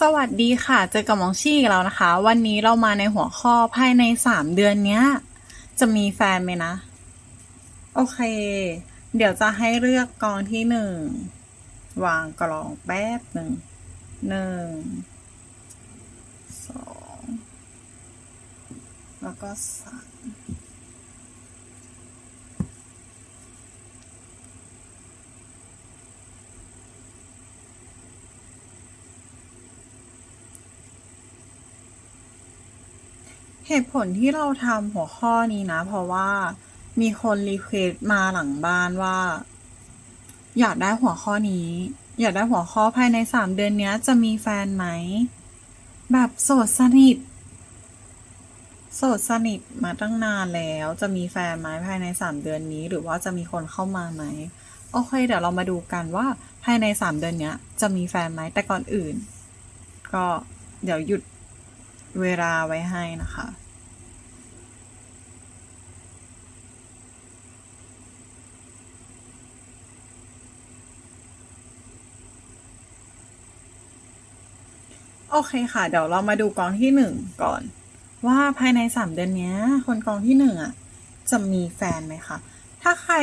สวัสดีค่ะ เจอกับมองชี่อีกแล้วนะคะ วันนี้เรามาในหัวข้อภายในสามเดือนเนี้ย จะมีแฟนไหมนะ โอเค เดี๋ยวจะให้เลือกกองที่หนึ่ง วางกลองแป๊บหนึ่ง หนึ่ง สอง แล้วก็สาม เหตุผลที่เราทำหัวข้อนี้นะ เพราะว่ามีคนรีเควสต์มาหลังบ้านว่า อยากได้หัวข้อนี้ อยากได้หัวข้อภายในสามเดือนนี้จะมีแฟนไหม แบบโสดสนิท โสดสนิทมาตั้งนานแล้ว จะมีแฟนไหมภายในสามเดือนนี้ หรือว่าจะมีคนเข้ามาไหมโอเค เดี๋ยวเรามาดูกันว่าภายในสามเดือนนี้จะมีแฟนไหมแต่ก่อนอื่น ก็เดี๋ยวหยุดเวลาไว้ให้นะคะ โอเคค่ะ เดี๋ยวเรามาดูกองที่หนึ่งก่อน ว่าภายในสามเดือนนี้คนกองที่หนึ่งอะจะมีแฟนไหมคะถ้าใคร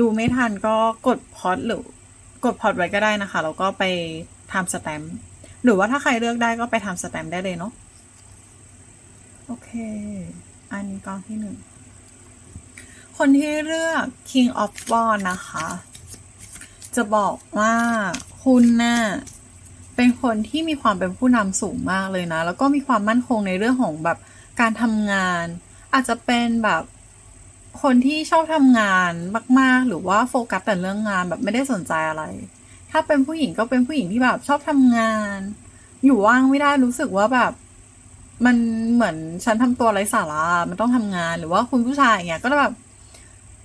ดูไม่ทันก็กดพอดหรือกดพอดไว้ก็ได้นะคะแล้วก็ไปทำสแตมหรือว่าถ้าใครเลือกได้ก็ไปทำสแตมได้เลยเนาะโอเค อันนี้กองที่หนึ่งคนที่เลือก King of w a n d นะคะ จะบอกว่าคุณน่ะ เป็นคนที่มีความเป็นผู้นำสูงมากเลยนะ แล้วก็มีความมั่นคงในเรื่องของแบบการทำงาน อาจจะเป็นแบบคนที่ชอบทำงานมาก ๆ หรือว่าโฟกัสแต่เรื่องงานแบบไม่ได้สนใจอะไร ถ้าเป็นผู้หญิงก็เป็นผู้หญิงที่แบบชอบทำงาน อยู่ว่างไม่ได้รู้สึกว่าแบบมันเหมือนฉันทำตัวไร้สาระมันต้องทำงานหรือว่าคุณผู้ชายอย่างเงี้ยก็แบบ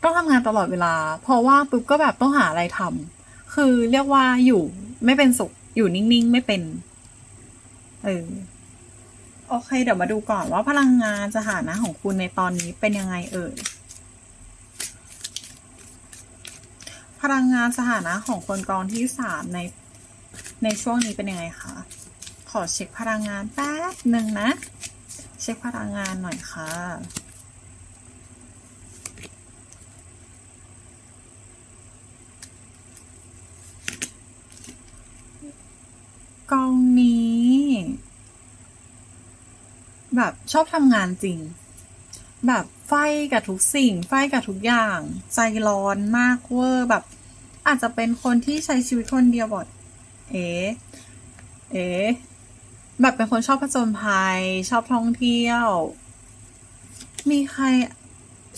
ต้องทำงานตลอดเวลาเพราะว่าปุ๊บก็แบบต้องหาอะไรทำคือเรียกว่าอยู่ไม่เป็นสุข อยู่นิ่ง ๆ ไม่เป็น เออ โอเค เดี๋ยวมาดูก่อนว่าพลังงานสถานะของคุณในตอนนี้เป็นยังไงเอ่ย พลังงานสถานะของคนกองที่สามในในช่วงนี้เป็นยังไงคะ ขอเช็คพลังงานแป๊บหนึ่งนะ เช็คพลังงานหน่อยค่ะ กองนี้ แบบชอบทำงานจริง แบบไฟกับทุกสิ่ง ไฟกับทุกอย่าง ใจร้อนมากเวอร์แบบ อาจจะเป็นคนที่ใช้ชีวิตคนเดียวบอดเอ๋เอ๋แบบเป็นคนชอบผจญภัย ชอบท่องเที่ยว มีใคร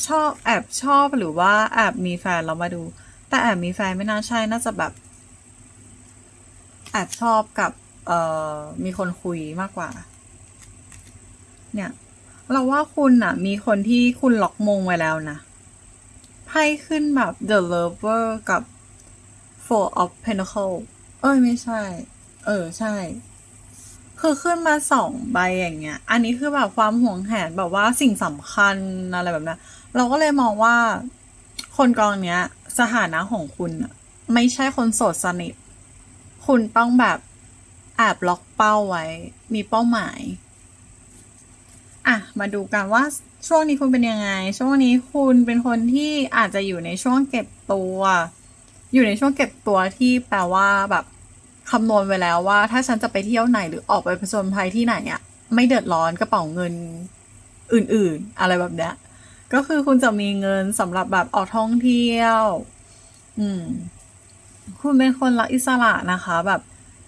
ชอบแอบชอบหรือว่าแอบมีแฟนเรามาดู แต่แอบมีแฟนไม่น่าใช่น่าจะแบบแอบชอบกับ เอ่อมีคนคุยมากกว่า เนี่ย เราว่าคุณน่ะมีคนที่คุณล็อกมงไว้แล้วนะไพ่ขึ้นแบบ The Lover กับ Four of pentacles เอ้ยไม่ใช่ เออใช่ คือขึ้นมาสองใบอย่างเงี้ย อันนี้คือแบบความห่วงแหนแบบว่าสิ่งสำคัญอะไรแบบนั้น เราก็เลยมองว่าคนกองเนี้ย สถานะของคุณไม่ใช่คนโสดสนิท คุณต้องแบบ แอบล็อกเป้าไว้ มีเป้าหมาย อะ มาดูกันว่าช่วงนี้คุณเป็นยังไง ช่วงนี้คุณเป็นคนที่อาจจะอยู่ในช่วงเก็บตัว อยู่ในช่วงเก็บตัวที่แปลว่าแบบคำนวณไว้แล้วว่า ถ้าฉันจะไปเที่ยวไหนหรือออกไปผจญภัยที่ไหนอะไม่เดือดร้อนกระเป๋าเงินอื่นๆ อะไรแบบเนี้ยก็คือคุณจะมีเงินสำหรับแบบออกท่องเที่ยว อืม คุณเป็นคนรักอิสระนะคะ แบบ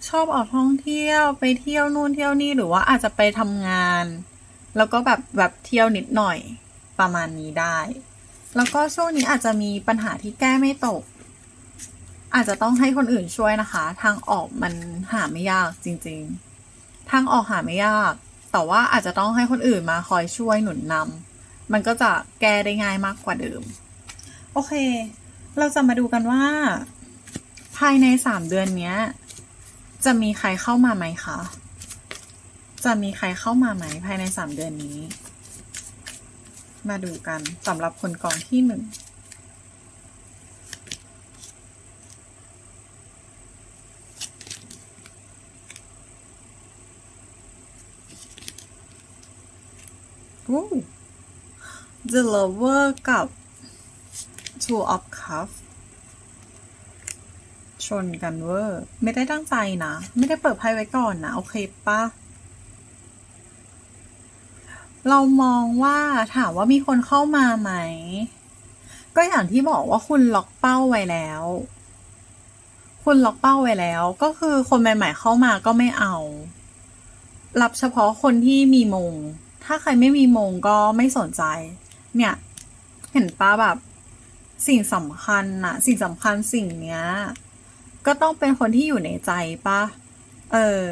ชอบออกท่องเที่ยวไปเที่ยวนู่นเที่ยวนี่หรือว่าอาจจะไปทำงาน แล้วก็แบบแบบเที่ยวนิดหน่อยประมาณนี้ได้ แล้วก็ช่วงนี้อาจจะมีปัญหาที่แก้ไม่ตก อาจจะต้องให้คนอื่นช่วยนะคะ ทางออกมันหาไม่ยากจริง ๆ ทางออกหาไม่ยาก แต่ว่าอาจจะต้องให้คนอื่นมาคอยช่วยหนุนนำมันก็จะแก้ได้ง่ายมากกว่าเดิม โอเค เราจะมาดูกันว่า ภายในสามเดือนเนี้ย จะมีใครเข้ามาไหมคะ จะมีใครเข้ามาไหมภายในสามเดือนนี้ มาดูกันสำหรับคนกองที่หนึ่งโอ้ The Lover กับ Two of Cups ชนกันเวอร์ไม่ได้ตั้งใจนะ ไม่ได้เปิดไพ่ไว้ก่อนนะ โอเคปะเรามองว่าถามว่ามีคนเข้ามาไหม ก็อย่างที่บอกว่าคุณล็อกเป้าไว้แล้ว คุณล็อกเป้าไว้แล้ว ก็คือคนใหม่ๆเข้ามาก็ไม่เอา รับเฉพาะคนที่มีมง ถ้าใครไม่มีมงก็ไม่สนใจ เนี่ย เห็นปะแบบสิ่งสำคัญนะสิ่งสำคัญสิ่งเนี้ย ก็ต้องเป็นคนที่อยู่ในใจปะเออ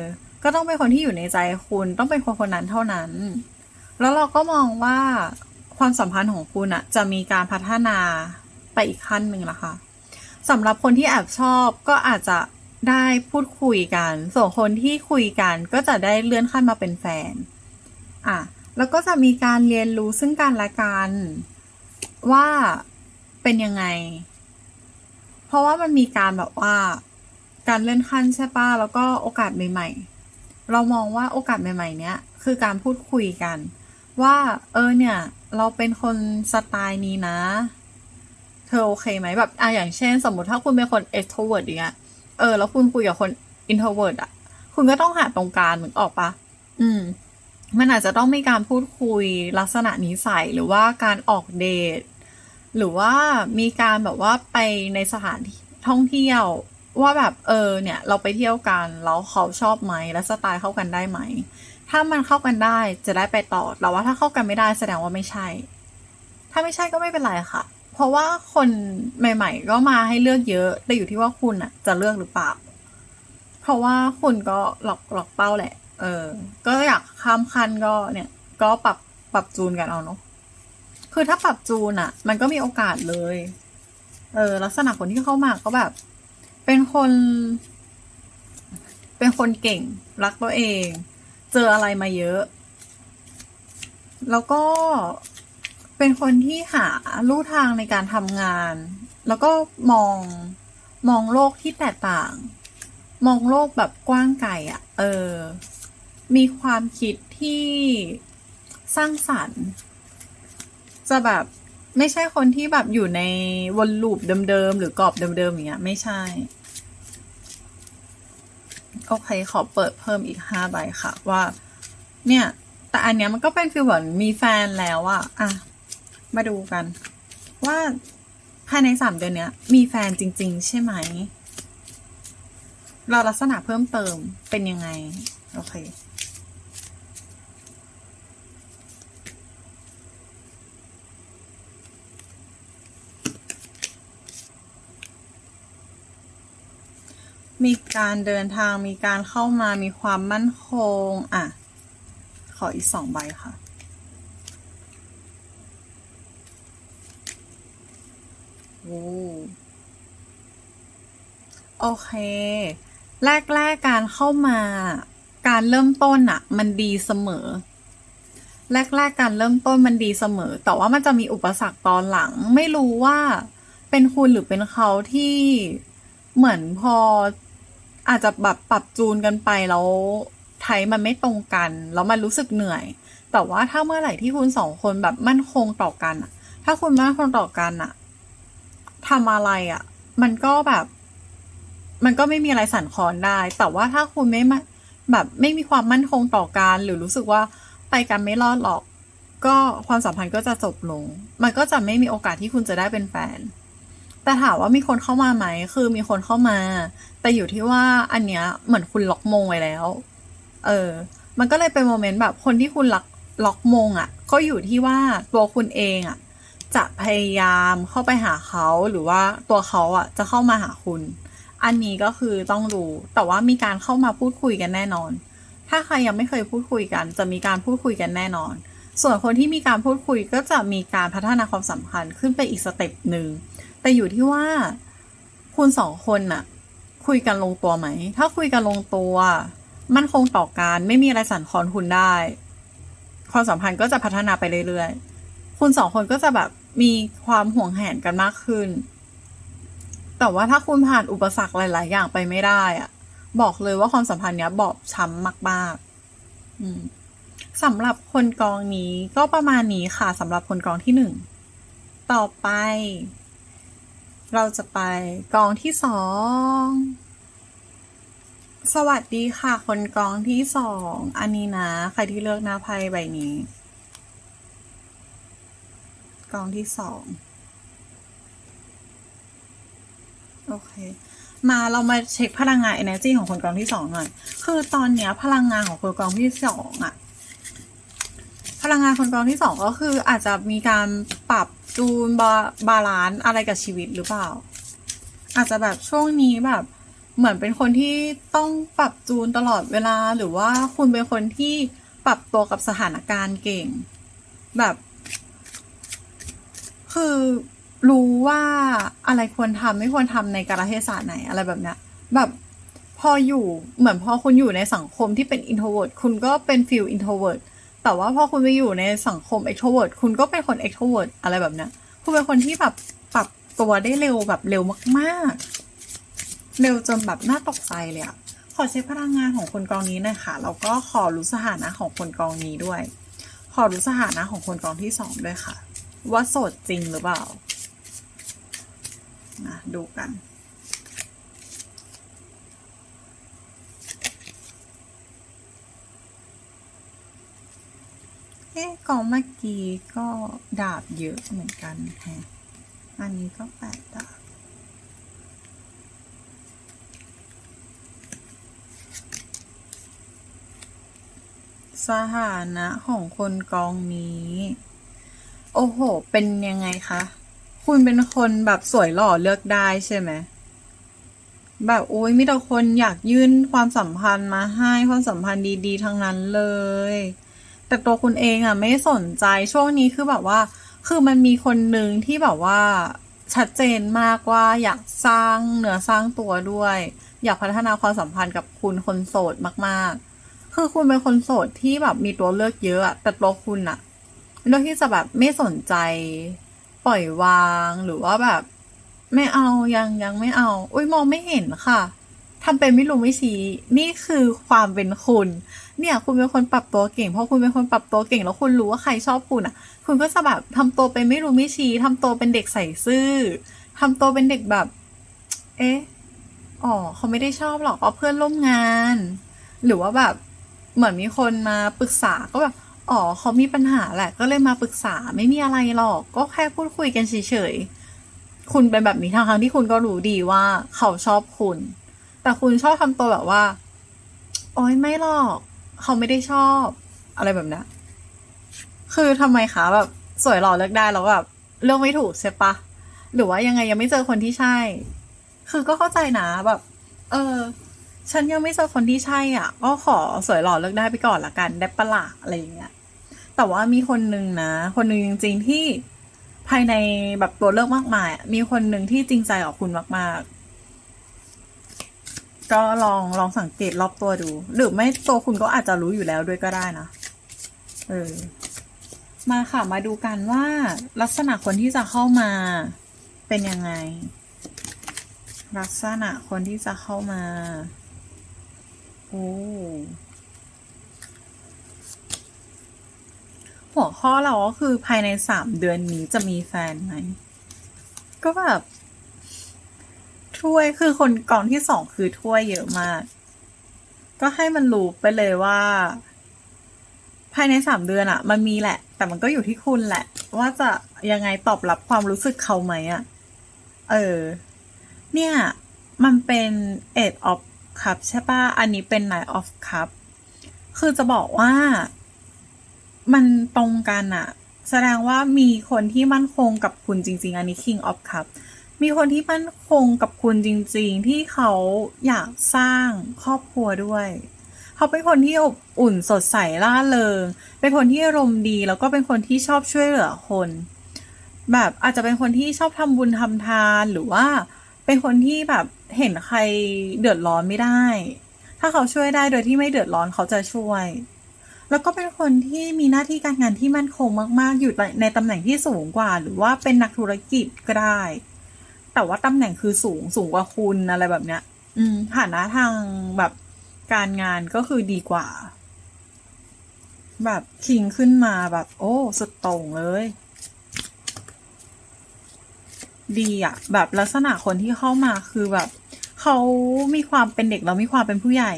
ก็ต้องเป็นคนที่อยู่ในใจคุณต้องเป็นคนคนนั้นเท่านั้น แล้วเราก็มองว่าความสัมพันธ์ของคุณอะจะมีการพัฒนาไปอีกขั้นหนึ่งนะคะสำหรับคนที่แอบชอบก็อาจจะได้พูดคุยกัน ส่วนคนที่คุยกันก็จะได้เลื่อนขั้นมาเป็นแฟน อะ แล้วก็จะมีการเรียนรู้ซึ่งกันและกัน ว่าเป็นยังไง ราะว่ามันมีการแบบว่าการเลื่อนขั้นใช่ปะแล้วก็โอกาสใหม่ ๆ เรามองว่าโอกาสใหม่ ๆ เนี้ยคือการพูดคุยกัน ว่าเออเนี่ย เราเป็นคนสไตล์นี้นะ เธอโอเคไหมแบบอะอย่างเช่น สมมติถ้าคุณเป็นคน extrovert อย่างเงี้ยเออแล้วคุณคุยกับคน introvert อะ คุณก็ต้องหาตรงกลางเหมือนออกปะอืม มันอาจจะต้องมีการพูดคุยลักษณะนิสัยหรือว่าการออกเดท หรือว่ามีการแบบว่าไปในสถานที่ท่องเที่ยวว่าแบบเออเนี่ยเราไปเที่ยวกันแล้วเขาชอบไหมและสไตล์เข้ากันได้ไหม ถ้ามันเข้ากันได้จะได้ไปต่อแต่ว่าถ้าเข้ากันไม่ได้แสดงว่าไม่ใช่ ถ้าไม่ใช่ก็ไม่เป็นไรค่ะ เพราะว่าคนใหม่ ๆ ก็มาให้เลือกเยอะแต่อยู่ที่ว่าคุณอะจะเลือกหรือเปล่า เพราะว่าคุณก็หลอกหลอกเป้าแหละ เออ ก็อยากข้ามขั้นก็เนี่ย ก็ปรับปรับจูนกันเอาเนาะ คือถ้าปรับจูนอะมันก็มีโอกาสเลย เออ ลักษณะคนที่เข้ามาก็แบบ เป็นคน เป็นคนเก่ง รักตัวเอง เจออะไรมาเยอะ แล้วก็เป็นคนที่หาลู่ทางในการทำงาน แล้วก็มองมองโลกที่แตกต่าง มองโลกแบบกว้างไกลอะ่ะ เออ มีความคิดที่สร้างสรรค์ จะแบบไม่ใช่คนที่แบบอยู่ในวนลูปเดิมๆหรือกรอบเดิมๆอย่างเงี้ย ไม่ใช่ โอเค ขอเปิดเพิ่มอีกห้าใบค่ะ ว่า เนี่ย แต่อันเนี้ยมันก็เป็นฟีลเหมือนมีแฟนแล้วอะอะ มาดูกัน ว่าภายในสามเดือนเนี้ย มีแฟนจริง ๆ ใช่ไหมเราลักษณะเพิ่มเติมเป็นยังไง โอเค มีการเดินทางมีการเข้ามามีความมั่นคง อะ ขออีกสองใบค่ะ โอ้โอเค แรกๆกการเข้ามา การเริ่มต้นอะมันดีเสมอ แรกๆการเริ่มต้นมันดีเสมอ แต่ว่ามันจะมีอุปสรรคตอนหลัง ไม่รู้ว่าเป็นคุณหรือเป็นเขาที่เหมือนพอ อาจจะแบบปรับจูนกันไปแล้วไทยมันไม่ตรงกันแล้วมันรู้สึกเหนื่อย แต่ว่าถ้าเมื่อไหร่ที่คุณสองคนแบบมั่นคงต่อกันอะถ้าคุณมั่นคงต่อกันอะทำอะไรอะมันก็แบบ มันก็ไม่มีอะไรสั่นคลอนได้ แต่ว่าถ้าคุณไม่มาแบบไม่มีความมั่นคงต่อกันหรือรู้สึกว่าไปกันไม่รอดหรอก ก็ความสัมพันธ์ก็จะจบลง มันก็จะไม่มีโอกาสที่คุณจะได้เป็นแฟน แต่ถามว่ามีคนเข้ามาไหม คือมีคนเข้ามา แต่อยู่ที่ว่าอันเนี้ยเหมือนคุณล็อกมงไว้แล้ว เออ มันก็เลยเป็นโมเมนต์แบบคนที่คุณล็อกล็อกมงอะ่ะ ก็อยู่ที่ว่าตัวคุณเองอะ่ะ จะพยายามเข้าไปหาเขาหรือว่าตัวเขาอะ จะเข้ามาหาคุณ อันนี้ก็คือต้องดูแต่ว่ามีการเข้ามาพูดคุยกันแน่นอน ถ้าใครยังไม่เคยพูดคุยกัน จะมีการพูดคุยกันแน่นอน ส่วนคนที่มีการพูดคุยก็จะมีการพัฒนาความสัมพันธ์ขึ้นไปอีกสเต็ปหนึ่ง แต่อยู่ที่ว่า คุณสองคนน่ะ คุยกันลงตัวไหม ถ้าคุยกันลงตัว มั่นคงต่อการไม่มีอะไรสั่นคลอนคุณได้ ความสัมพันธ์ก็จะพัฒนาไปเรื่อยๆ คุณสองคนก็จะแบบมีความห่วงแหนกันมากขึ้น แต่ว่าถ้าคุณผ่านอุปสรรคหลาย ๆ อย่างไปไม่ได้อะบอกเลยว่าความสัมพันธ์เนี้ยบอบช้ำมาก ๆ อืมสำหรับคนกองนี้ก็ประมาณนี้ค่ะสำหรับคนกองที่หนึ่ง ต่อไป เราจะไปกองที่สอง สวัสดีค่ะ คนกองที่สอง อันนี้นะ ใครที่เลือกหน้าไพ่ใบนี้ กองที่สอง โอเค มาเรามาเช็คพลังงาน energy ของคนกองที่สองหน่อย คือตอนเนี้ยพลังงานของคนกองที่สองอะพลังงานคนกองที่สองก็คืออาจจะมีการปรับ จูนบาบาลานซ์อะไรกับชีวิตหรือเปล่า อาจจะแบบช่วงนี้แบบ เหมือนเป็นคนที่ต้องปรับจูนตลอดเวลาหรือว่าคุณเป็นคนที่ปรับตัวกับสถานการณ์เก่ง แบบ คือรู้ว่าอะไรควรทำไม่ควรทำในกาลเทศะไหนอะไรแบบเนี้ยแบบพออยู่เหมือนพอคุณอยู่ในสังคมที่เป็น introvert คุณก็เป็นฟิล introvert แต่ว่าพอคุณไปอยู่ในสังคม extrovert คุณก็เป็นคน extrovert อะไรแบบเนี้ยคุณเป็นคนที่แบบปรับตัวได้เร็วแบบเร็วมากๆ เร็วจนแบบน่าตกใจเลยอะขอเช็คพลังงานของคนกองนี้หน่อยค่ะแล้วก็ขอรู้สถานะของคนกองนี้ด้วย ขอรู้สถานะของคนกองที่สองด้วยค่ะ ว่าโสดจริงหรือเปล่านะดูกัน เอ๊ะกองเมื่อกี้ก็ดาบเยอะเหมือนกันแฮะอันนี้ก็แปดดาบ สถานะของคนกองนี้ โอ้โห เป็นยังไงคะ คุณเป็นคนแบบสวยหล่อเลือกได้ใช่ไหมแบบโอ้ยมีแต่คนอยากยื่นความสัมพันธ์มาให้ความสัมพันธ์ดี ๆ ทั้งนั้นเลย แต่ตัวคุณเองอะไม่สนใจช่วงนี้คือแบบว่า คือมันมีคนหนึ่งที่แบบว่าชัดเจนมากว่าอยากสร้างเนื้อสร้างตัวด้วย อยากพัฒนาความสัมพันธ์กับคุณคนโสดมากๆ คือคุณเป็นคนโสดที่แบบมีตัวเลือกเยอะอะแต่ตัวคุณอะเลือกที่จะแบบไม่สนใจ ปล่อยวางหรือว่าแบบ ไม่เอายังยังไม่เอา อุ้ยมองไม่เห็นค่ะทำเป็นไม่รู้ไม่ชี้นี่คือความเป็นคุณ เนี่ย คุณเป็นคนปรับตัวเก่งเพราะคุณเป็นคนปรับตัวเก่ง แล้วคุณรู้ว่าใครชอบคุณอะ คุณก็จะแบบทำตัวเป็นไม่รู้ไม่ชี้ทำตัวเป็นเด็กใส่ซื่อทำตัวเป็นเด็กแบบ เอ๊ะอ๋อเขาไม่ได้ชอบหรอกเอาเพื่อนร่วมงาน หรือว่าแบบเหมือนมีคนมาปรึกษาก็แบบอ๋อเขามีปัญหาแหละ ก็เลยมาปรึกษาไม่มีอะไรหรอก ก็แค่พูดคุยกันเฉยๆคุณเป็นแบบนี้ทางทางๆที่คุณก็รู้ดีว่าเขาชอบคุณ แต่คุณชอบทำตัวแบบว่า โอ๊ยไม่หรอก เขาไม่ได้ชอบอะไรแบบนี้คือทำไมคะแบบสวยหล่อเลือกได้แล้วแบบเลือกไม่ถูกใช่ปะหรือว่ายังไงยังไม่เจอคนที่ใช่ คือก็เข้าใจนะแบบ เออ ฉันยังไม่เจอคนที่ใช่อะ ก็ขอสวยหล่อเลือกได้ไปก่อนละกันได้ปะละอะไรอย่างเงี้ย แต่ว่ามีคนหนึ่งนะ คนหนึ่งจริง ๆที่ภายในแบบตัวเลือกมากมาย มีคนหนึ่งที่จริงใจกับคุณมาก ๆ ก็ลองลองสังเกตรอบตัวดู หรือไม่ตัวคุณก็อาจจะรู้อยู่แล้วด้วยก็ได้นะเออมาค่ะมาดูกันว่าลักษณะคนที่จะเข้ามาเป็นยังไง ลักษณะคนที่จะเข้ามาโอ้หัวข้อเราก็คือภายในสามเดือนนี้จะมีแฟนไหมก็แบบ ถ้วยคือคนกองที่สองคือถ้วยเยอะมาก ก็ให้มันรู้ไปเลยว่า ภายในสามเดือนอะมันมีแหละ แต่มันก็อยู่ที่คุณแหละ ว่าจะยังไงตอบรับความรู้สึกเขาไหมอะเออ เนี่ย มันเป็น eight of cup ใช่ปะอันนี้เป็น nine of cup คือจะบอกว่า มันตรงกันอะแสดงว่ามีคนที่มั่นคงกับคุณจริง ๆ อันนี้ king of cup มีคนที่มั่นคงกับคุณจริงๆ ที่เขาอยากสร้างครอบครัวด้วย เขาเป็นคนที่อบอุ่นสดใสร่าเริง เป็นคนที่อารมณ์ดีแล้วก็เป็นคนที่ชอบช่วยเหลือคน แบบอาจจะเป็นคนที่ชอบทำบุญทำทานหรือว่า เป็นคนที่แบบเห็นใครเดือดร้อนไม่ได้ ถ้าเขาช่วยได้โดยที่ไม่เดือดร้อนเขาจะช่วย แล้วก็เป็นคนที่มีหน้าที่การงานที่มั่นคงมากๆ อยู่ในในตำแหน่งที่สูงกว่า หรือว่าเป็นนักธุรกิจก็ได้ แต่ว่าตำแหน่งคือสูงสูงกว่าคุณอะไรแบบเนี้ย อืมฐานะทางแบบการงานก็คือดีกว่า แบบคิงขึ้นมาแบบ โอ้สุดโต่งเลย ดีอะแบบลักษณะคนที่เข้ามาคือแบบเขามีความเป็นเด็กแล้วมีความเป็นผู้ใหญ่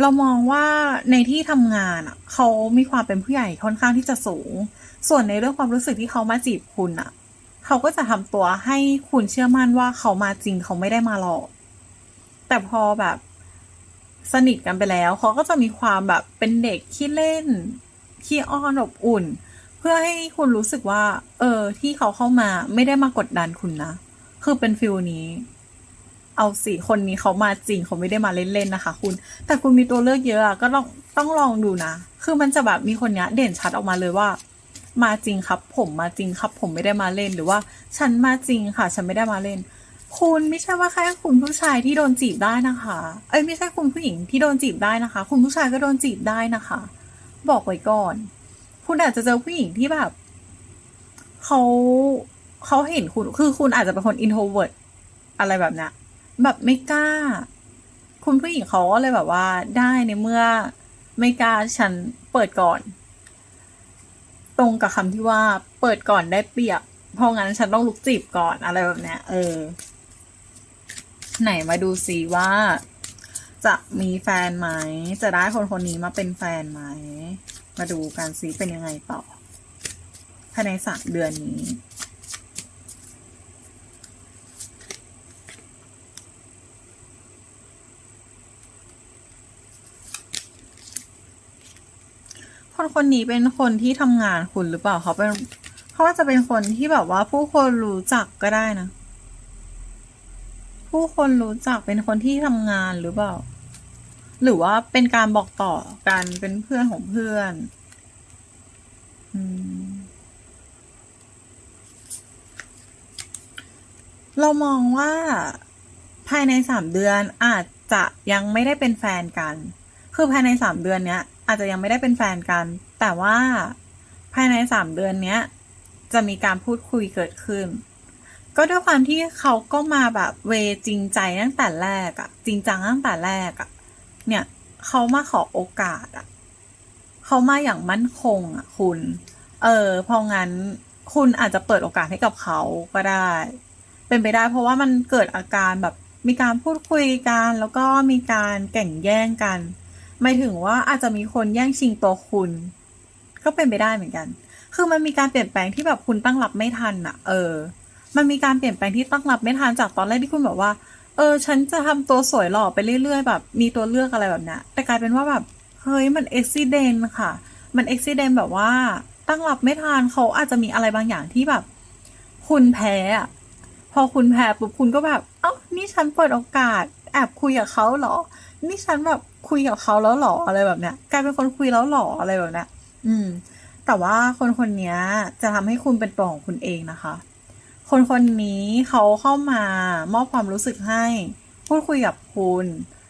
เรามองว่าในที่ทำงานอะเขามีความเป็นผู้ใหญ่ค่อนข้างที่จะสูง ส่วนในเรื่องความรู้สึกที่เขามาจีบคุณอะ เขาก็จะทำตัวให้คุณเชื่อมั่นว่าเขามาจริงเขาไม่ได้มาหลอก แต่พอแบบสนิทกันไปแล้ว เขาก็จะมีความแบบเป็นเด็กขี้เล่นขี้อ้อนอบอุ่น เพื่อให้คุณรู้สึกว่า เออ ที่เขาเข้ามาไม่ได้มากดดันคุณนะ คือเป็นฟิลนี้ เอาสิคนนี้เขามาจริงเขาไม่ได้มาเล่นๆนะคะ คุณ แต่คุณมีตัวเลือกเยอะอะก็ต้องต้องลองดูนะ คือมันจะแบบมีคนเนี้ย เด่นชัดออกมาเลยว่า มาจริงครับ ผมมาจริงครับ ผมไม่ได้มาเล่นหรือว่า ฉันมาจริงค่ะ ฉันไม่ได้มาเล่น คุณไม่ใช่ว่าแค่คุณผู้ชายที่โดนจีบได้นะคะ เอ้ยไม่ใช่คุณผู้หญิงที่โดนจีบได้นะคะ คุณผู้ชายก็โดนจีบได้นะคะ บอกไว้ก่อน คุณอาจจะเจอผู้หญิงที่แบบเขาเขาเห็นคุณคือคุณอาจจะเป็นคนอินโทรเวิร์อะไรแบบนี้แบบไม่กล้า คุณผู้หญิงเขาก็เลยแบบว่าได้ในเมื่อไม่กล้าฉันเปิดก่อน รงกับคำที่ว่าเปิดก่อนได้เปรียบ เพราะงั้นฉันต้องลุกจีบก่อนอะไรแบบเนี้ย เออ ไหนมาดูสิว่า จะมีแฟนไหม จะได้คนคนนี้มาเป็นแฟนไหม มาดูกันซิเป็นยังไงต่อภายในสามเดือนนี้ คนคนนี้เป็นคนที่ทำงานคุณหรือเปล่าเขาเป็นเขาอาจจะเป็นคนที่แบบว่าผู้คนรู้จักก็ได้นะ ผู้คนรู้จักเป็นคนที่ทำงานหรือเปล่า หรือว่าเป็นการบอกต่อกันเป็นเพื่อนของเพื่อนอืมเรามองว่าภายในสามเดือนอาจจะยังไม่ได้เป็นแฟนกัน คือภายในสามเดือนเนี้ย อาจจะยังไม่ได้เป็นแฟนกัน แต่ว่าภายในสามเดือนเนี้ย จะมีการพูดคุยเกิดขึ้น ก็ด้วยความที่เขาก็มาแบบเวจริงใจตั้งแต่แรกอะจริงจังตั้งแต่แรกอะเนี่ยเขามาขอโอกาสอะเขามาอย่างมั่นคงอะคุณ เออเพราะงั้นคุณอาจจะเปิดโอกาสให้กับเขาก็ได้ เป็นไปได้เพราะว่ามันเกิดอาการแบบมีการพูดคุยกันแล้วก็มีการแข่งแย่งกัน หมายถึงว่าอาจจะมีคนแย่งชิงตัวคุณ ก็เป็นไปได้เหมือนกัน คือมันมีการเปลี่ยนแปลงที่แบบคุณตั้งรับไม่ทันอะเออ มันมีการเปลี่ยนแปลงที่ตั้งรับไม่ทันจากตอนแรกที่คุณบอกว่า เออ ฉันจะทำตัวสวยหล่อไปเรื่อย ๆ แบบ มีตัวเลือกอะไรแบบนี้แต่กลายเป็นว่าแบบ เฮ้ย มันอุบิเหตุค่ะ มันอุบิเหตุแบบว่า ตั้งรับไม่ทันเขาอาจจะมีอะไรบางอย่างที่แบบ คุณแพ้อะพอคุณแพ้ปุ๊บคุณก็แบบ เอ้า นี่ฉันเปิดโอกาส แอบคุยกับเขาเหรอ นี่ฉันแบบคุยกับเขาแล้วหรออะไรแบบเนี้ยกลายเป็นคนคุยแล้วหรออะไรแบบเนี้ยอืม แต่ว่าคนคนนี้จะทำให้คุณเป็นตัวของคุณเองนะคะ คนคนนี้เขาเข้ามามอบความรู้สึกให้พูดคุยกับคุณ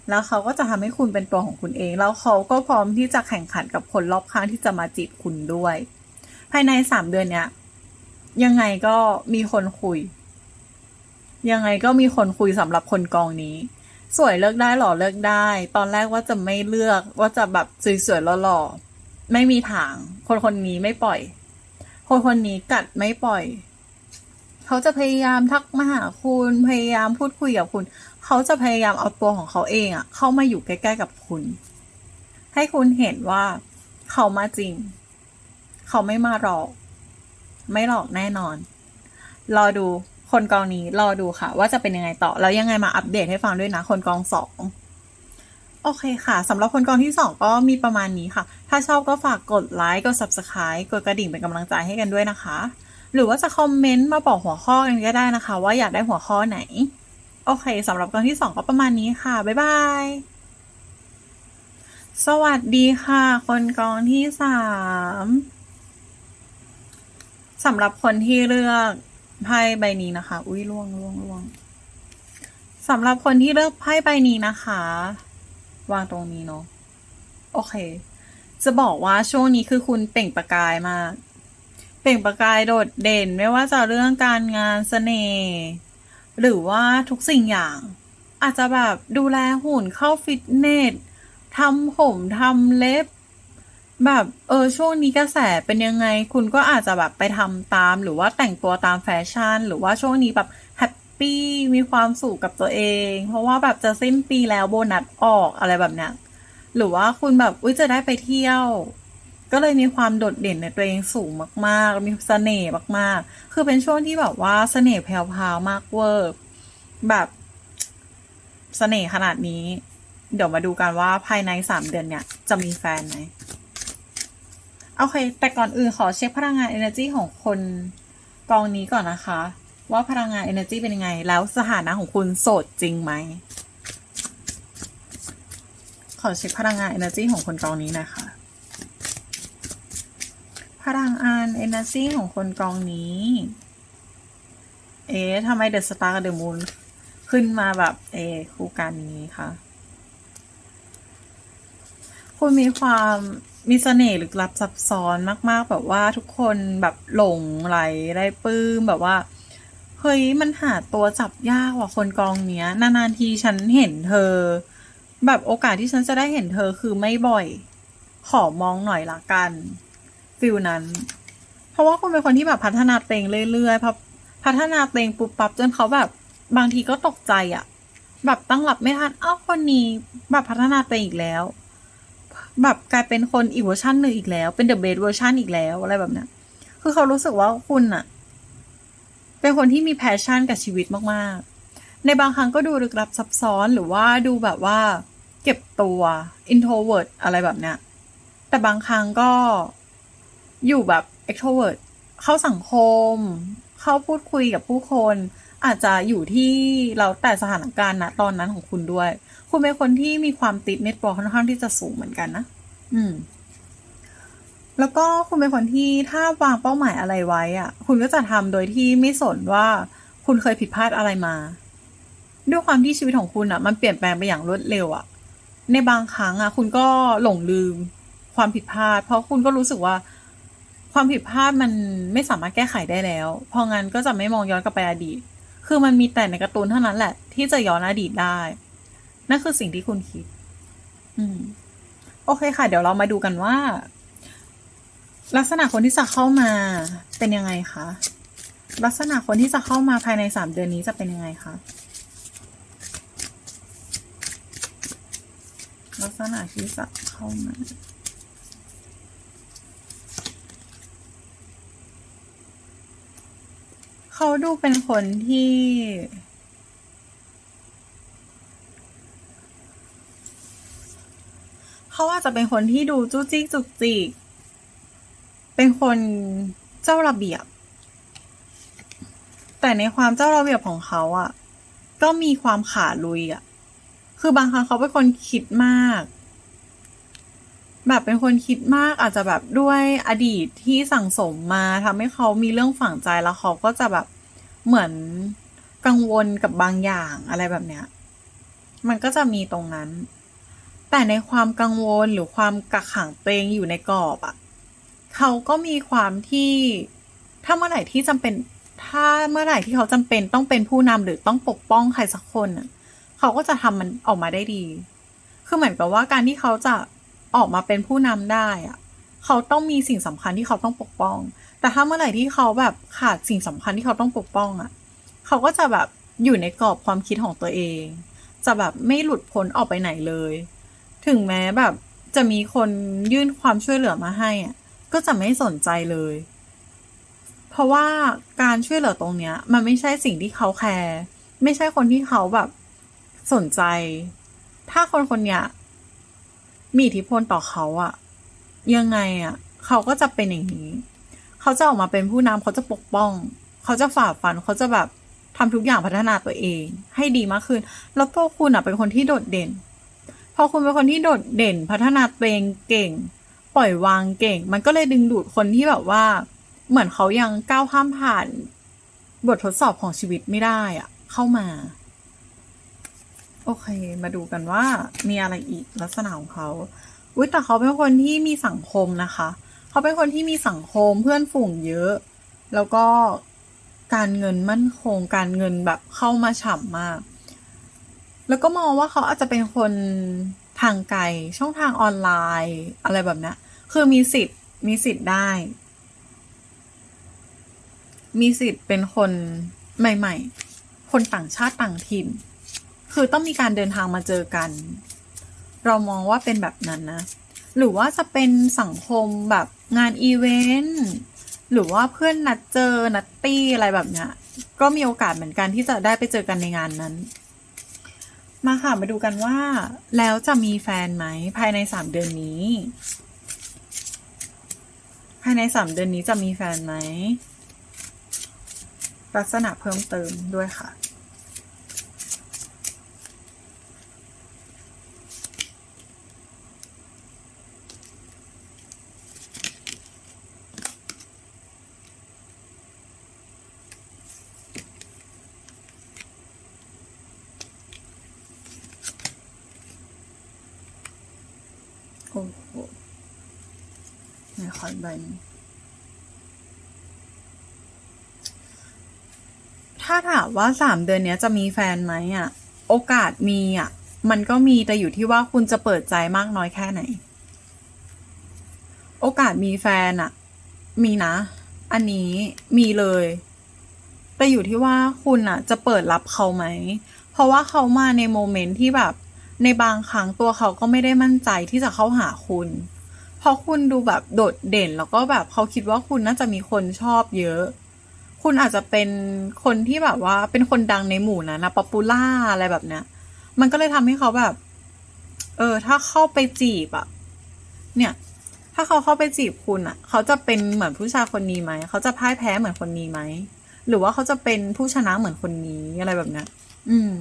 แล้วเขาก็จะทำให้คุณเป็นตัวของคุณเอง แล้วเขาก็พร้อมที่จะแข่งขันกับคนรอบข้างที่จะมาจีบคุณด้วย ภายในสามเดือนเนี้ยยังไงก็มีคนคุย ยังไงก็มีคนคุยสำหรับคนกองนี้ สวยเลือกได้หล่อเลือกได้ ตอนแรกว่าจะไม่เลือกว่าจะแบบสวยๆหล่อๆไม่มีทาง คนคนนี้ไม่ปล่อย คนคนนี้กัดไม่ปล่อย เขาจะพยายามทักมาหาคุณพยายามพูดคุยกับคุณ เขาจะพยายามเอาตัวของเขาเองอะเข้ามาอยู่ใกล้ๆกับคุณ ให้คุณเห็นว่า เขามาจริง เขาไม่มาหลอก ไม่หลอกแน่นอน รอดู คนกองนี้รอดูค่ะ ว่าจะเป็นยังไงต่อ แล้วยังไงมาอัปเดตให้ฟังด้วยนะ คนกองสองโอเคค่ะสำหรับคนกองที่สองก็มีประมาณนี้ค่ะ ถ้าชอบก็ฝากกดไลค์กด subscribe กดกระดิ่งเป็นกำลังใจให้กันด้วยนะคะ หรือว่าจะคอมเมนต์มาบอกหัวข้อกันก็ได้นะคะ ว่าอยากได้หัวข้อไหน โอเคสำหรับกองที่สองก็ประมาณนี้ค่ะ บ๊ายบายสวัสดีค่ะ คนกองที่สามสำหรับคนที่เลือก ไพ่ใบนี้นะคะ อุ้ยล่วงล่วงล่วงสำหรับคนที่เลือกไพ่ใบนี้นะคะ วางตรงนี้เนาะโอเค จะบอกว่าช่วงนี้คือคุณเปล่งประกายมาก เปล่งประกายโดดเด่น ไม่ว่าจะเรื่องการงานเสน่ห์หรือว่าทุกสิ่งอย่าง อาจจะแบบดูแลหุ่นเข้าฟิตเนสทำผมทำเล็บ แบบเออช่วงนี้กระแสเป็นยังไง คุณก็อาจจะแบบไปทำตาม หรือว่าแต่งตัวตามแฟชั่น หรือว่าช่วงนี้แบบแฮปปี้มีความสุขกับตัวเอง เพราะว่าแบบจะสิ้นปีแล้วโบนัสออกอะไรแบบเนี้ยหรือว่าคุณแบบอุ้ยจะได้ไปเที่ยว ก็เลยมีความโดดเด่นในตัวเองสูงมาก ๆ มีเสน่ห์มาก ๆ คือเป็นช่วงที่แบบว่าเสน่ห์แผ่วๆมากเวอร์แบบเสน่ห์ขนาดนี้ เดี๋ยวมาดูกันว่าภายในสามเดือนเนี่ยจะมีแฟนไหม โอเค แต่ก่อนอื่นขอเช็คพลังงาน energy ของคนกองนี้ก่อนนะคะ ว่าพลังงาน energy เป็นยังไง แล้วสถานะของคุณโสดจริงไหม ขอเช็คพลังงาน energy ของคนกองนี้นะคะ พลังงาน energy ของคนกองนี้ เอ๊ะทำไมเดอะสตาร์กับเดอะมูนขึ้นมาแบบ เอ๊คู่กันนี้ค่ะ คุณมีความมีเสน่ห์ลึกลับซับซ้อนมาก ๆ แบบว่าทุกคนแบบหลงไหลได้ปลื้มแบบว่าเฮ้ยมันหาตัวจับยากว่ะคนกองเนี้ย นานๆทีฉันเห็นเธอ แบบโอกาสที่ฉันจะได้เห็นเธอคือไม่บ่อย ขอมองหน่อยละกันฟิลนั้น เพราะว่าคุณเป็นคนที่แบบพัฒนาตัวเองเรื่อยๆพอพัฒนาตัวเองปุ๊บปั๊บจนเขาแบบบางทีก็ตกใจอะแบบตั้งหลับไม่ทันอ้าวคนนี้แบบพัฒนาตัวเองอีกแล้ว แบบกลายเป็นคนอีกเวอร์ชันหนึ่งอีกแล้ว เป็นเดอะเบสเวอร์ชันอีกแล้วอะไรแบบเนี้ยคือเขารู้สึกว่าคุณอะเป็นคนที่มีแพชชั่นกับชีวิตมากๆ ในบางครั้งก็ดูลึกลับซับซ้อนหรือว่าดูแบบว่า เก็บตัว introvert อะไรแบบเนี้ยแต่บางครั้งก็อยู่แบบ extrovert เข้าสังคม เข้าพูดคุยกับผู้คน อาจจะอยู่ที่เราแต่สถานการณ์ณตอนนั้นของคุณด้วย คุณเป็นคนที่มีความติดเน็ตบอลค่อนข้างที่จะสูงเหมือนกันนะ อืม แล้วก็คุณเป็นคนที่ถ้าวางเป้าหมายอะไรไว้อะคุณก็จะทำโดยที่ไม่สนว่าคุณเคยผิดพลาดอะไรมา ด้วยความที่ชีวิตของคุณอะมันเปลี่ยนแปลงไปอย่างรวดเร็วอะในบางครั้งอะคุณก็หลงลืมความผิดพลาด เพราะคุณก็รู้สึกว่า ความผิดพลาดมันไม่สามารถแก้ไขได้แล้วพราะงั้นก็จะไม่มองย้อนกลับไปอดีต คือมันมีแต่ในการ์ตูนเท่านั้นแหละ ที่จะย้อนอดีตได้ นั่นคือสิ่งที่คุณคิด อืม โอเคค่ะ เดี๋ยวเรามาดูกันว่า ลักษณะคนที่จะเข้ามาเป็นยังไงคะ ลักษณะคนที่จะเข้ามาภายในสามเดือนนี้จะเป็นยังไงคะ ลักษณะที่จะเข้ามา เขาดูเป็นคนที่ เขาอาจจะเป็นคนที่ดูจู้จี้จุกจิก เป็นคนเจ้าระเบียบ แต่ในความเจ้าระเบียบของเขาอะ่ะ ก็มีความขาลุยอะ่ะ คือบางครั้งเขาเป็นคนคิดมาก แบบเป็นคนคิดมากอาจจะแบบด้วยอดีตที่สั่งสมมาทำให้เขามีเรื่องฝังใจแล้วเขาก็จะแบบเหมือนกังวลกับบางอย่างอะไรแบบเนี้ย มันก็จะมีตรงนั้น แต่ในความกังวลหรือความกักขังตัวเองอยู่ในกรอบอะเขาก็มีความที่ถ้าเมื่อไหร่ที่จำเป็น ถ้าเมื่อไหร่ที่เขาจำเป็นต้องเป็นผู้นำหรือต้องปกป้องใครสักคนเขาก็จะทำมันออกมาได้ดี คือเหมือนกับว่าการที่เขาจะ ออกมาเป็นผู้นำได้อะเขาต้องมีสิ่งสำคัญที่เขาต้องปกป้อง แต่ถ้าเมื่อไหร่ที่เขาแบบขาดสิ่งสำคัญที่เขาต้องปกป้องอะเขาก็จะแบบอยู่ในกรอบความคิดของตัวเอง จะแบบไม่หลุดพ้นออกไปไหนเลย ถึงแม้แบบจะมีคนยื่นความช่วยเหลือมาให้อะก็จะไม่สนใจเลย เพราะว่าการช่วยเหลือตรงเนี้ย มันไม่ใช่สิ่งที่เขาแคร์ไม่ใช่คนที่เขาแบบสนใจ ถ้าคนคนเนี้ย มีอิทธิพลต่อเขาอะยังไงอะเขาก็จะเป็นอย่างนี้ เขาจะออกมาเป็นผู้นำเขาจะปกป้อง เขาจะฝ่าฟันเขาจะแบบทำทุกอย่างพัฒนาตัวเอง ให้ดีมากขึ้น แล้วพวกคุณอะเป็นคนที่โดดเด่น พอคุณเป็นคนที่โดดเด่น พัฒนาตัวเองเก่ง ปล่อยวางเก่ง มันก็เลยดึงดูดคนที่แบบว่า เหมือนเขายังก้าวข้ามผ่าน บททดสอบของชีวิตไม่ได้อะเข้ามา โอเค มาดูกันว่ามีอะไรอีกลักษณะของเขาอุ้ยแต่เขาเป็นคนที่มีสังคมนะคะ เขาเป็นคนที่มีสังคมเพื่อนฝูงเยอะ แล้วก็การเงินมั่นคง การเงินแบบเข้ามาฉ่ำมาก แล้วก็มองว่าเขาอาจจะเป็นคนทางไกล ช่องทางออนไลน์ อะไรแบบนี้คือมีสิทธิ์ มีสิทธิ์ได้ มีสิทธิ์เป็นคนใหม่ ๆ คนต่างชาติต่างถิ่น คือต้องมีการเดินทางมาเจอกัน เรามองว่าเป็นแบบนั้นนะ หรือว่าจะเป็นสังคมแบบงานอีเวนต์หรือว่าเพื่อนนัดเจอ นัดตี้อะไรแบบเนี้ย ก็มีโอกาสเหมือนกันที่จะได้ไปเจอกันในงานนั้น มาค่ะมาดูกันว่า แล้วจะมีแฟนไหมภายในสามเดือนนี้ ภายในสามเดือนนี้จะมีแฟนไหมลักษณะเพิ่มเติมด้วยค่ะ โอ้โหไหนข อีกใบนึงถ้าถามว่าสามเดือนเนี้ยจะมีแฟนไหมอะ โอกาสมีอะ มันก็มีแต่อยู่ที่ว่าคุณจะเปิดใจมากน้อยแค่ไหน โอกาสมีแฟนอะ มีนะ อันนี้มีเลย แต่อยู่ที่ว่าคุณอะ จะเปิดรับเขาไหม เพราะว่าเขามาในโมเมนต์ที่แบบ ในบางครั้งตัวเขาก็ไม่ได้มั่นใจที่จะเข้าหาคุณ เพราะคุณดูแบบโดดเด่นแล้วก็แบบเขาคิดว่าคุณน่าจะมีคนชอบเยอะ คุณอาจจะเป็นคนที่แบบว่าเป็นคนดังในหมู่นะนะป๊อปปูล่าอะไรแบบเนี้ยมันก็เลยทำให้เขาแบบ เออ ถ้าเข้าไปจีบอะเนี่ย ถ้าเขาเข้าไปจีบคุณอะเขาจะเป็นเหมือนผู้ชายคนนี้ไหมเขาจะพ่ายแพ้เหมือนคนนี้ไหมหรือว่าเขาจะเป็นผู้ชนะเหมือนคนนี้อะไรแบบเนี้ยอืม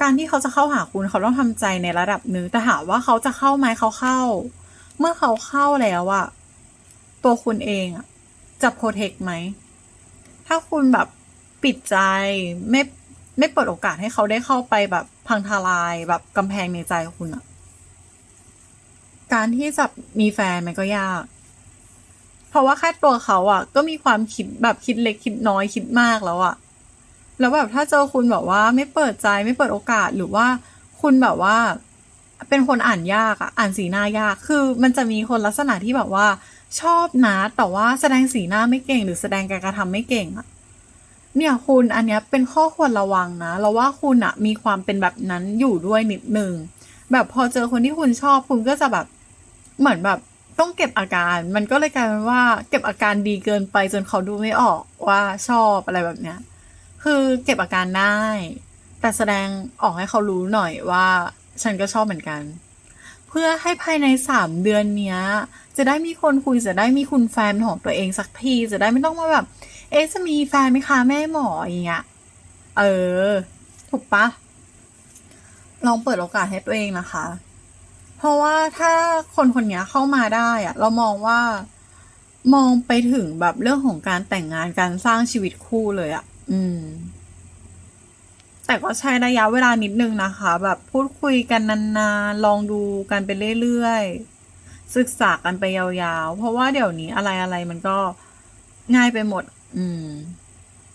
การที่เขาจะเข้าหาคุณเขาต้องทำใจในระดับหนึ่งแต่ถามว่าเขาจะเข้าไหมเขาเข้า เมื่อเขาเข้าแล้วอะตัวคุณเองอะจะโปรเทคไหม ถ้าคุณแบบปิดใจไม่ไม่เปิดโอกาสให้เขาได้เข้าไปแบบพังทลายแบบกำแพงในใจคุณอะการที่จะมีแฟนมันก็ยาก เพราะว่าแค่ตัวเขาอะก็มีความคิดแบบคิดเล็กคิดน้อยคิดมากแล้วอะ แล้วแบบถ้าเจอคุณแบบว่าไม่เปิดใจไม่เปิดโอกาสหรือว่าคุณแบบว่า เป็นคนอ่านยากอะอ่านสีหน้ายาก คือมันจะมีคนลักษณะที่แบบว่า ชอบนะแต่ว่าแสดงสีหน้าไม่เก่ง หรือแสดงการกระทำไม่เก่งอะเนี่ยคุณอันเนี้ยเป็นข้อควรระวังนะเราว่าคุณอะมีความเป็นแบบนั้นอยู่ด้วยนิดนึงแบบพอเจอคนที่คุณชอบคุณก็จะแบบเหมือนแบบต้องเก็บอาการ มันก็เลยกลายเป็นว่า เก็บอาการดีเกินไปจนเขาดูไม่ออกว่าชอบอะไรแบบเนี้ย คือเก็บอาการได้ แต่แสดงออกให้เขารู้หน่อยว่าฉันก็ชอบเหมือนกัน เพื่อให้ภายในสามเดือนเนี้ย จะได้มีคนคุยจะได้มีคุณแฟนของตัวเองสักทีจะได้ไม่ต้องมาแบบ เอ๊ะจะมีแฟนไหมคะแม่หมออย่างเงี้ยเออ ถูกปะลองเปิดโอกาสให้ตัวเองนะคะ เพราะว่าถ้าคนคนนี้เข้ามาได้อะเรามองว่า มองไปถึงแบบเรื่องของการแต่งงานการสร้างชีวิตคู่เลยอะ อืม แต่ก็ใช้ระยะเวลานิดนึงนะคะ แบบพูดคุยกันนานๆ ลองดูกันไปเรื่อยๆ ศึกษากันไปยาวๆ เพราะว่าเดี๋ยวนี้อะไรอะไรมันก็ง่ายไปหมด อืม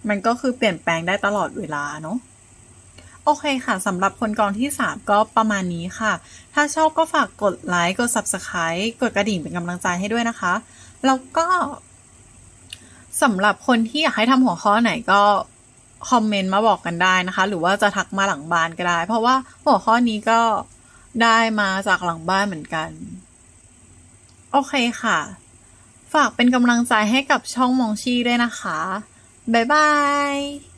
มันก็คือเปลี่ยนแปลงได้ตลอดเวลาเนาะโอเคค่ะสำหรับคนกองที่สามก็ประมาณนี้ค่ะ ถ้าชอบก็ฝากกดไลค์ กด Subscribe กดกระดิ่งเป็นกำลังใจให้ด้วยนะคะ แล้วก็ สำหรับคนที่อยากให้ทำหัวข้อไหนก็คอมเมนต์มาบอกกันได้นะคะ หรือว่าจะทักมาหลังบ้านก็ได้ เพราะว่าหัวข้อนี้ก็ได้มาจากหลังบ้านเหมือนกัน โอเคค่ะ ฝากเป็นกำลังใจให้กับช่องมองชีด้วยนะคะ บ๊ายบาย